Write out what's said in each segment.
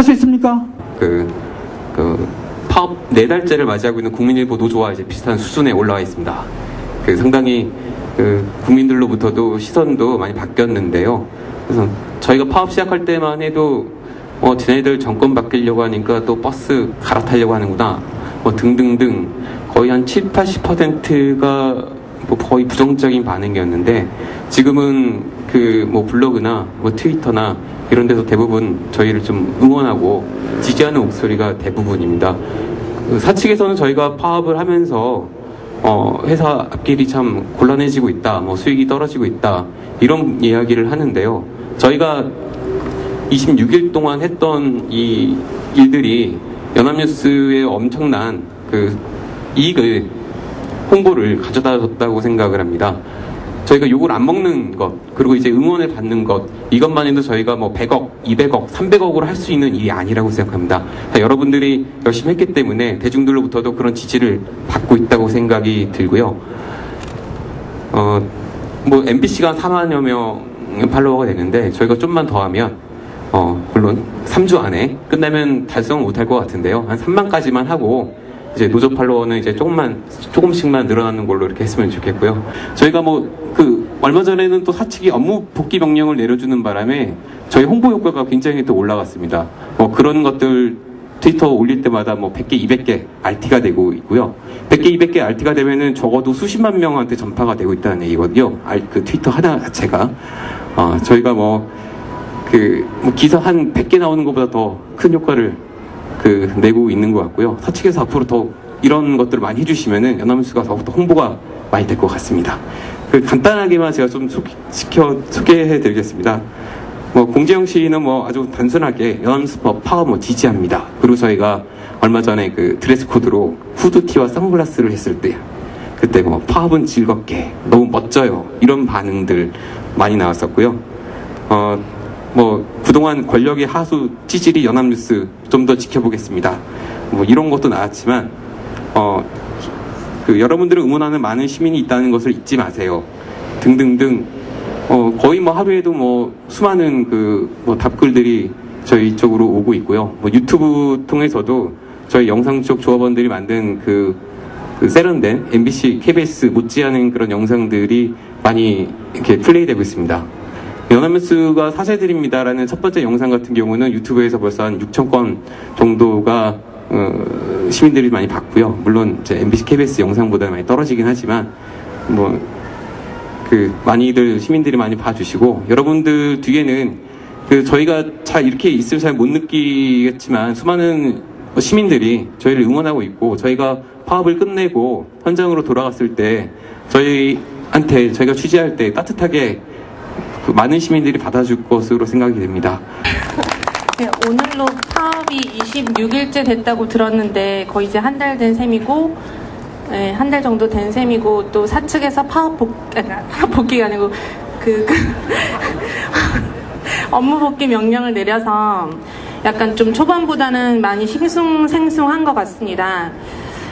할 수 있습니까? 그, 그 파업 네 달째를 맞이하고 있는 국민일보 노조와 이제 비슷한 수준에 올라와 있습니다. 그 상당히 그 국민들로부터도 시선도 많이 바뀌었는데요. 그래서 저희가 파업 시작할 때만 해도 어 쟤네들 정권 바뀌려고 하니까 또 버스 갈아타려고 하는구나 뭐 등등등 거의 한 7, 80%가 뭐 거의 부정적인 반응이었는데 지금은 그 뭐 블로그나 뭐 트위터나 이런 데서 대부분 저희를 좀 응원하고 지지하는 목소리가 대부분입니다. 그 사측에서는 저희가 파업을 하면서 어, 회사 앞길이 참 곤란해지고 있다, 뭐 수익이 떨어지고 있다 이런 이야기를 하는데요. 저희가 26일 동안 했던 이 일들이 연합뉴스에 엄청난 그 이익을 홍보를 가져다 줬다고 생각을 합니다. 저희가 욕을 안 먹는 것, 그리고 이제 응원을 받는 것, 이것만 해도 저희가 뭐 100억, 200억, 300억으로 할 수 있는 일이 아니라고 생각합니다. 자, 여러분들이 열심히 했기 때문에 대중들로부터도 그런 지지를 받고 있다고 생각이 들고요. 어, 뭐 MBC가 4만여 명 팔로워가 되는데 저희가 좀만 더 하면 어, 물론 3주 안에 끝나면 달성 못할 것 같은데요. 한 3만까지만 하고 이제 노조 팔로워는 이제 조금만 조금씩만 늘어나는 걸로 이렇게 했으면 좋겠고요. 저희가 뭐 그 얼마 전에는 또 사측이 업무 복귀 명령을 내려주는 바람에 저희 홍보 효과가 굉장히 또 올라갔습니다. 뭐 그런 것들 트위터 올릴 때마다 뭐 100개, 200개 RT가 되고 있고요. 100개, 200개 RT가 되면은 적어도 수십만 명한테 전파가 되고 있다는 얘기거든요. 알- 그 트위터 하나 자체가. 어, 저희가 뭐, 그, 뭐 기사 한 100개 나오는 것보다 더 큰 효과를 그, 내고 있는 것 같고요. 사측에서 앞으로 더 이런 것들을 많이 해주시면은 연합뉴스가 더욱더 홍보가 많이 될 것 같습니다. 그 간단하게만 제가 좀 소개시켜, 소개해 드리겠습니다. 뭐 공재영 씨는 뭐 아주 단순하게 연합뉴스법 파워 뭐 지지합니다. 그리고 저희가 얼마 전에 그 드레스 코드로 후드티와 선글라스를 했을 때 그때 뭐 파업은 즐겁게 너무 멋져요 이런 반응들 많이 나왔었고요. 어 뭐 그동안 권력의 하수 찌질이 연합뉴스 좀 더 지켜보겠습니다. 뭐 이런 것도 나왔지만 어 그 여러분들을 응원하는 많은 시민이 있다는 것을 잊지 마세요. 등등등 어, 거의 뭐 하루에도 뭐 수많은 그 뭐 답글들이 저희 쪽으로 오고 있고요. 뭐 유튜브 통해서도 저희 영상 쪽 조합원들이 만든 그, 그 세련된 MBC, KBS 못지않은 그런 영상들이 많이 이렇게 플레이되고 있습니다. 연합뉴스가 사세드립니다라는 첫 번째 영상 같은 경우는 유튜브에서 벌써 한 6천 건 정도가 어, 시민들이 많이 봤고요. 물론 이제 MBC, KBS 영상보다 많이 떨어지긴 하지만 뭐 그 많이들 시민들이 많이 봐주시고 여러분들 뒤에는 그 저희가 잘 이렇게 있을 잘 못 느끼겠지만 수많은 시민들이 저희를 응원하고 있고 저희가 파업을 끝내고 현장으로 돌아갔을 때 저희한테 저희가 취재할 때 따뜻하게 그 많은 시민들이 받아줄 것으로 생각이 됩니다. 네, 오늘로 파업이 26일째 됐다고 들었는데 거의 이제 한 달 된 셈이고 네, 한 달 정도 된 셈이고 또 사측에서 파업 복 복귀가 아니고 그, 그 업무 복귀 명령을 내려서 약간 좀 초반보다는 많이 싱숭생숭한 것 같습니다.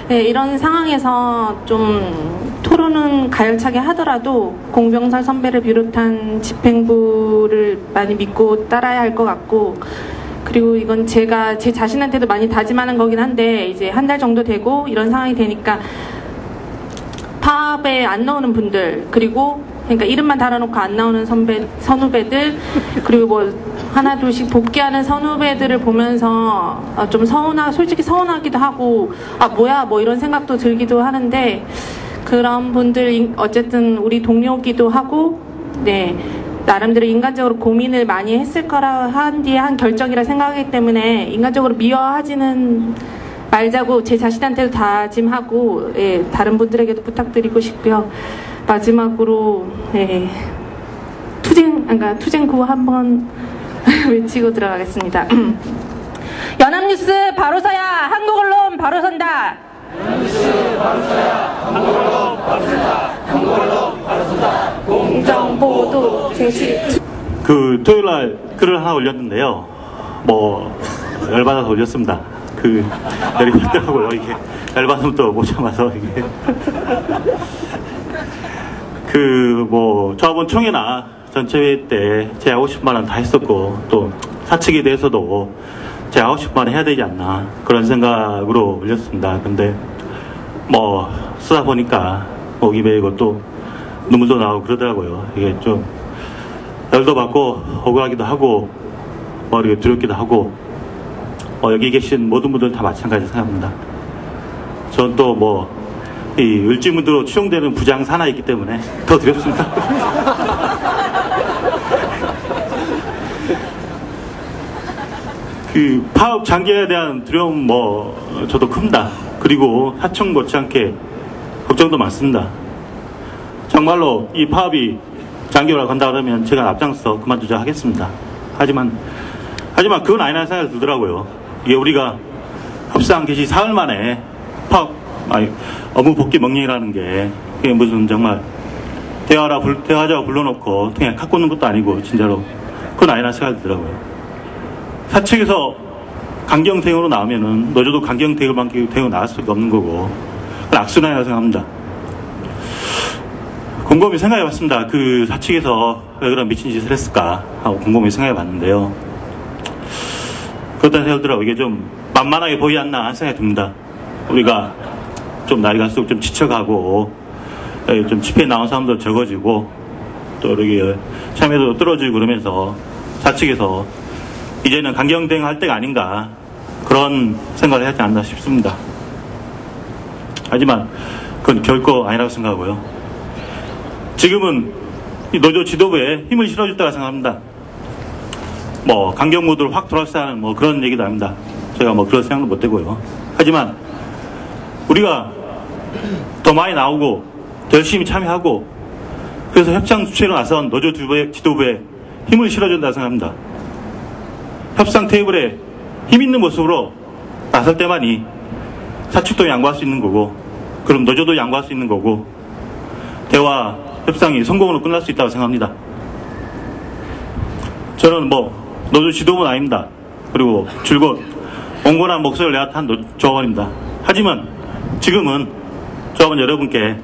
네, 이런 상황에서 좀 토론은 가열차게 하더라도 공병설 선배를 비롯한 집행부를 많이 믿고 따라야 할 것 같고 그리고 이건 제가 제 자신한테도 많이 다짐하는 거긴 한데 이제 한 달 정도 되고 이런 상황이 되니까 파업에 안 나오는 분들 그리고 그러니까 이름만 달아놓고 안 나오는 선배 선후배들 그리고 뭐 하나 둘씩 복귀하는 선후배들을 보면서 아, 좀 서운하 솔직히 서운하기도 하고 아 뭐야 뭐 이런 생각도 들기도 하는데 그런 분들 인- 어쨌든 우리 동료기도 하고 네 나름대로 인간적으로 고민을 많이 했을 거라 한 뒤에 한 결정이라 생각하기 때문에 인간적으로 미워하지는 말자고 제 자신한테도 다짐하고 예, 다른 분들에게도 부탁드리고 싶고요. 마지막으로 예, 투쟁 그러니까 투쟁 구호 한번 외치고 들어가겠습니다. 연합뉴스 바로 서야 한국 언론 바로 선다. 공정 보도 제시 그 토요일 날 글을 하나 올렸는데요. 뭐 열받아서 올렸습니다. 그 내리더라고요 이게 열받으면 또 못 참아서 이게 그뭐 조합원 총회나 전체회의 때제 하고 싶은 말은 다 했었고 또 사측에 대해서도 제 하고 싶은 말 해야 되지 않나 그런 생각으로 올렸습니다. 근데 뭐 쓰다 보니까 목이 메이고 또 눈물도 나오고 그러더라고요. 이게 좀 열도 받고 억울하기도 하고 뭐 이렇게 두렵기도 하고 어, 여기 계신 모든 분들 다 마찬가지 생각합니다. 전 또 뭐 이 을지문도로 추용되는 부장 사나이기 때문에 더 두렵습니다. 그 파업 장기에 대한 두려움 뭐 저도 큽니다. 그리고 하청 못지않게 걱정도 많습니다. 정말로 이 파업이 장기화가 간다 그러면 제가 앞장서 그만두자 하겠습니다. 하지만 하지만 그건 아니라는 생각이 들더라고요. 이게 우리가 협상 개시 사흘 만에 파업 아니 업무 복귀 명령이라는 게 이게 무슨 정말 대화라 불, 대화자고 불러놓고 그냥 갖고 있는 것도 아니고 진짜로 그건 아니라는 생각이 들더라고요. 사측에서 강경 대응으로 나오면은 노조도 강경 대응밖에 대응 나올 수밖에 없는 거고 악순환이라고 생각합니다. 곰곰이 생각해봤습니다. 그 사측에서 왜 그런 미친 짓을 했을까 하고 곰곰이 생각해봤는데요. 그렇다는 생각이 들어 이게 좀 만만하게 보이지 않나 하는 생각이 듭니다. 우리가 좀 나이 갈수록 좀 지쳐가고 에, 좀 집회에 나온 사람도 적어지고 또 이렇게 참여도 떨어지고 그러면서 사측에서 이제는 강경 대응 할 때가 아닌가 그런 생각을 하지 않나 싶습니다. 하지만 그건 결코 아니라고 생각하고요. 지금은 이 노조 지도부에 힘을 실어줬다고 생각합니다. 뭐 강경 모드를 확 돌아서는 뭐 그런 얘기도 아닙니다. 제가 뭐 그런 생각도 못 되고요. 하지만 우리가 더 많이 나오고 더 열심히 참여하고 그래서 협상 주체로 나선 노조 지도부에, 지도부에 힘을 실어준다고 생각합니다. 협상 테이블에 힘 있는 모습으로 나설 때만이 사측도 양보할 수 있는 거고 그럼 노조도 양보할 수 있는 거고 대화 협상이 성공으로 끝날 수 있다고 생각합니다. 저는 뭐 노조 지도부는 아닙니다. 그리고 줄곧 온건한 목소리를 내한한 조합원입니다. 하지만 지금은 조합원 여러분께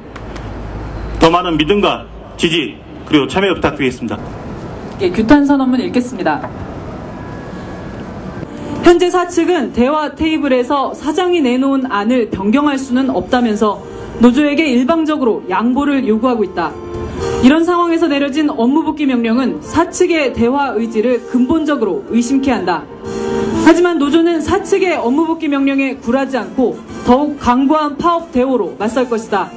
더 많은 믿음과 지지 그리고 참여 부탁드리겠습니다. 예, 규탄 선언문 읽겠습니다. 현재 사측은 대화 테이블에서 사장이 내놓은 안을 변경할 수는 없다면서 노조에게 일방적으로 양보를 요구하고 있다. 이런 상황에서 내려진 업무 복귀 명령은 사측의 대화 의지를 근본적으로 의심케 한다. 하지만 노조는 사측의 업무복귀 명령에 굴하지 않고 더욱 강고한 파업 대오로 맞설 것이다.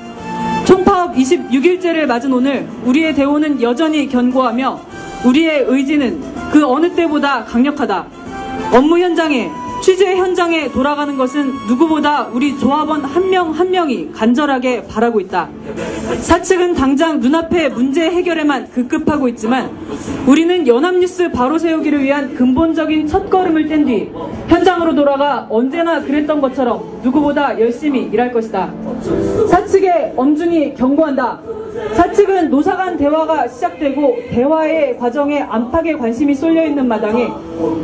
총파업 26일째를 맞은 오늘 우리의 대오는 여전히 견고하며 우리의 의지는 그 어느 때보다 강력하다. 업무 현장에 취재 현장에 돌아가는 것은 누구보다 우리 조합원 한명한 명이 간절하게 바라고 있다. 사측은 당장 눈앞의 문제 해결에만 급급하고 있지만 우리는 연합뉴스 바로 세우기를 위한 근본적인 첫걸음을 뗀 뒤 현장으로 돌아가 언제나 그랬던 것처럼 누구보다 열심히 일할 것이다. 사측에 엄중히 경고한다. 사측은 노사 간 대화가 시작되고 대화의 과정에 안팎의 관심이 쏠려 있는 마당에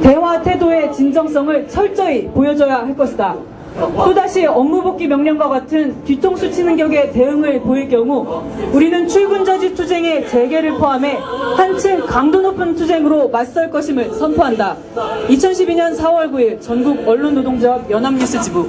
대화 태도의 진정성을 철저히 보여줘야 할 것이다. 또다시 업무복귀 명령과 같은 뒤통수 치는 격의 대응을 보일 경우 우리는 출근저지 투쟁의 재개를 포함해 한층 강도 높은 투쟁으로 맞설 것임을 선포한다. 2012년 4월 9일 전국 언론노동조합 연합뉴스 지부